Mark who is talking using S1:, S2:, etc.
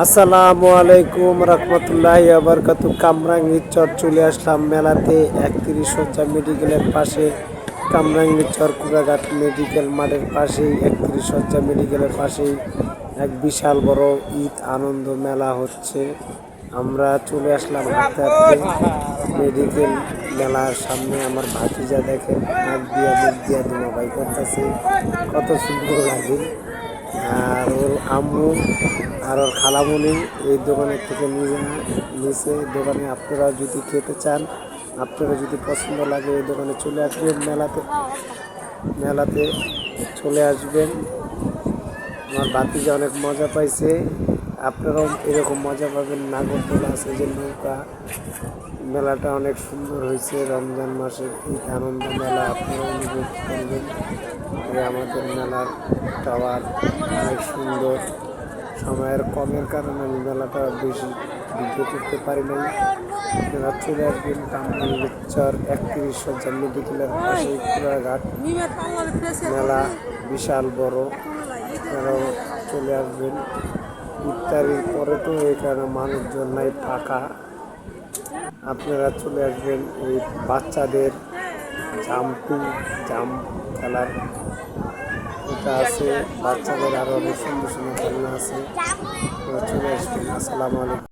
S1: আসসালামু আলাইকুম রহমতুল্লাহ আবরকাতু কামরাঙ্গি চর চলে আসলাম মেলাতে। একত্রিশ সজ্জা মেডিকেলের পাশে। কামরাঙ্গি চর কুড়াঘাট মেডিকেল মাঠের পাশেই। একত্রিশ সজ্জা মেডিকেলের পাশেই এক বিশাল বড় ঈদ আনন্দ মেলা হচ্ছে। আমরা চলে আসলাম মেডিকেল মেলার সামনে আমার ভাতিজা দেখেন। দিয়া দিয়া ধুমাবাই করতেছে। কত সুন্দর লাগে। আর ওর আম্মু আর ওর খালামুনি এই দোকানের থেকে নিয়ে নিচে দোকানে আপনারা যদি খেতে চান, আপনারা যদি পছন্দ লাগে এই দোকানে চলে আসবেন, মেলাতে মেলাতে চলে আসবেন। আমার বাতিজা অনেক মজা পাইছে। আপনারাও এরকম মজা পাবেন, নাগরদোলা সেই নৌকা। মেলাটা অনেক সুন্দর হয়েছে, রমজান মাসের আনন্দ মেলা আপনারা অনুভব করবেন। এই আমাদের মেলার টাওয়ার অনেক সুন্দর। সময়ের কমের কারণে আমি মেলাটা বেশি ভিডিও করতে পারি নাই। আপনারা চলে আসবেন কামরান লেকচার একত্রিশ সজ্জা মেডিকেলের পাশে কুড়াঘাট। মেলা বিশাল বড়। আপনারাও চলে আসবেন ইফতারির পরে তো এখানে মানুষজন নাই, ফাঁকা। আপনারা চলে আসবেন এই বাচ্চাদের জাম্পিং জাম্প খেলার এটা আছে। বাচ্চাদের আরও অনেক সুন্দর সুন্দর খেলনা আছে। আসসালামু আলাইকুম।